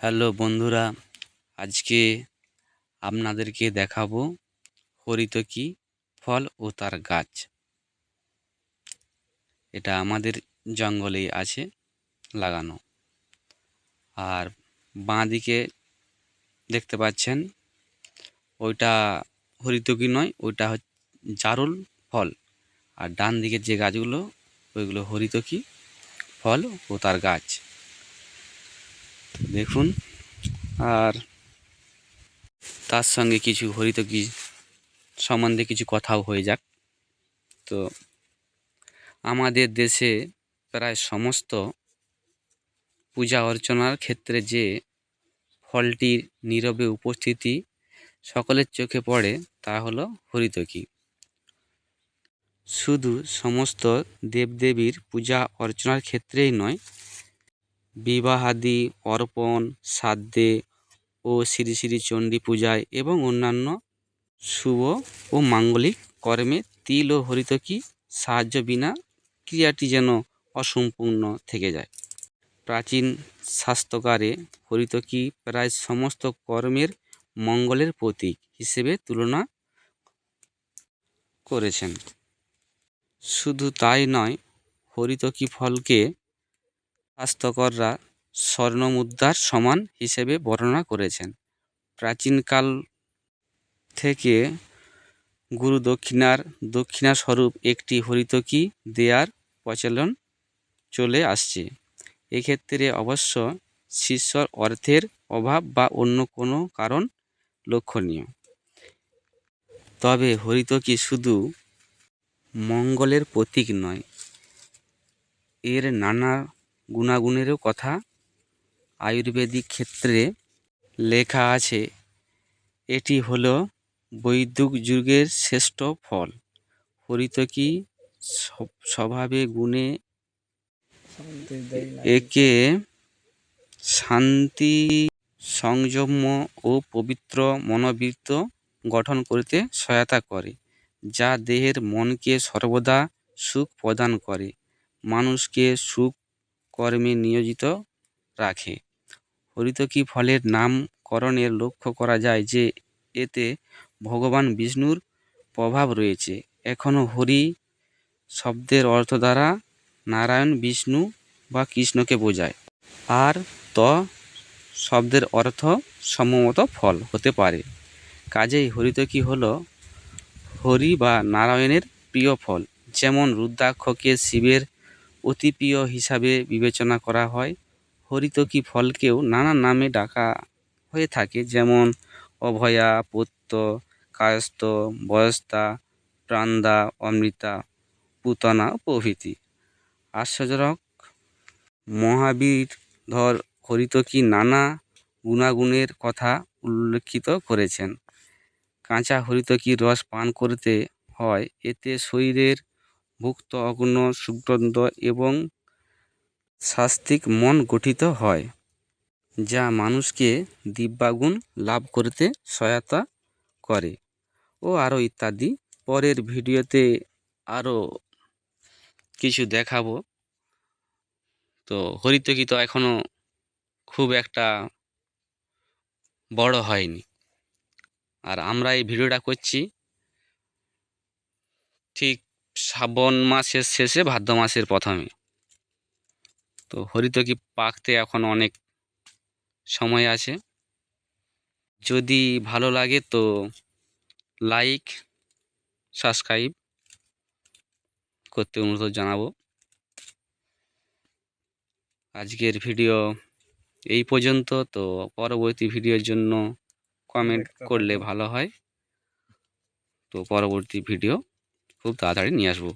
Hello বন্ধুরা, আজকে আপনাদেরকে দেখাবো হরিতকি ফল ও তার গাছ। এটা আমাদের জঙ্গলেই আছে লাগানো। আর বাঁ দিকে দেখতে পাচ্ছেন, ওইটা হরিতকি নয়, ওইটা হচ্ছে জারুল ফল। আর ডান দিকের যে গাছগুলো, ওইগুলো হরিতকি ফল ও তার গাছ। দেখুন। আর তার সঙ্গে কিছু হরিতকি সম্বন্ধে কিছু কথাও হয়ে যাক। তো আমাদের দেশে প্রায় সমস্ত পূজা অর্চনার ক্ষেত্রে যে ফলটির নীরবে উপস্থিতি সকলের চোখে পড়ে তা হলো হরিতকি শুধু সমস্ত দেবদেবীর পূজা অর্চনার ক্ষেত্রেই নয় বিবাহাদি, অর্পণ শ্রাদ্ধে ও শ্রী শ্রী চণ্ডী পূজায় এবং অন্যান্য শুভ ও মাঙ্গলিক কর্মে তিল ও হরিতকি সাহায্য বিনা ক্রিয়াটি যেন অসম্পূর্ণ থেকে যায়। প্রাচীন শাস্ত্রকারে হরিতকি প্রায় সমস্ত কর্মের মঙ্গলের প্রতীক হিসেবে তুলনা করেছেন। শুধু তাই নয় হরিতকি ফলকে স্বাস্থ্যকররা স্বর্ণমুদ্রার সমান হিসেবে বর্ণনা করেছেন। প্রাচীনকাল থেকে গুরু দক্ষিণার দক্ষিণাস্বরূপ একটি হরিতকি দেয়ার প্রচলন চলে আসছে। এক্ষেত্রে অবশ্য শিষ্যর অর্থের অভাব বা অন্য কোনো কারণ লক্ষণীয়। তবে হরিতকি শুধু মঙ্গলের প্রতীক নয়, এর নানা গুণাগুণেরও কথা। আয়ুর্বেদিক ক্ষেত্রে লেখা আছে, এটি হলো বৈদিক যুগের শ্রেষ্ঠ ফল। হরিতকি স্বভাবে গুণে একে শান্তি, সংযম ও পবিত্র মনোবৃত্ত গঠন করতে সহায়তা করে, যা দেহের মনকে সর্বদা সুখ প্রদান করে। মানুষকে সুখ কর্মে নিয়োজিত রাখে। হরিতকি ফলের নামকরণে লক্ষ্য করা যায় যে, এতে ভগবান বিষ্ণুর প্রভাব রয়েছে। এখনও হরি শব্দের অর্থ দ্বারা নারায়ণ, বিষ্ণু বা কৃষ্ণকে বোঝায়। আর ত শব্দের অর্থ সম্ভবত ফল হতে পারে। কাজেই হরিতকি হল, হরি বা নারায়ণের প্রিয় ফল। যেমন রুদ্রাক্ষকে শিবের অতি প্রিয় হিসাবে বিবেচনা করা হয়। হরিতকি ফলকেও নানা নামে ডাকা হয়ে থাকে, যেমন অভয়া পত্য কায়স্থ, বয়স্তা, প্রান্দা, অমৃতা, পুতনা প্রভৃতি। আশ্চর্যজনক, মহাবীর ধর হরিতকি নানা গুণাগুণের কথা উল্লেখিত করেছেন। কাঁচা হরিতকির রস পান করতে হয়, এতে শরীরের ভুক্ত অগ্ন সুগন্ধ এবং শাস্তিক মন গঠিত হয়, যা মানুষকে দিব্যাগুণ লাভ করতে সহায়তা করে। ও আরও ইত্যাদি। পরের ভিডিওতে আরও কিছু দেখাবো। তো হরিতকি তো এখনও খুব একটা বড় হয়নি। আর আমরা এই ভিডিওটা করছি শ্রাবণ মাসের শেষে ভাদ্র মাসের প্রথমে। তো হরিতকি পাকতে এখন অনেক সময় আছে। যদি ভালো লাগে তো লাইক সাবস্ক্রাইব করতে অনুরোধ জানাব। আজকের ভিডিও এই পর্যন্ত। তো পরবর্তী ভিডিওর জন্য কমেন্ট করলে ভালো হয়। তো পরবর্তী ভিডিও খুব তাড়াতাড়ি নিয়ে আসব।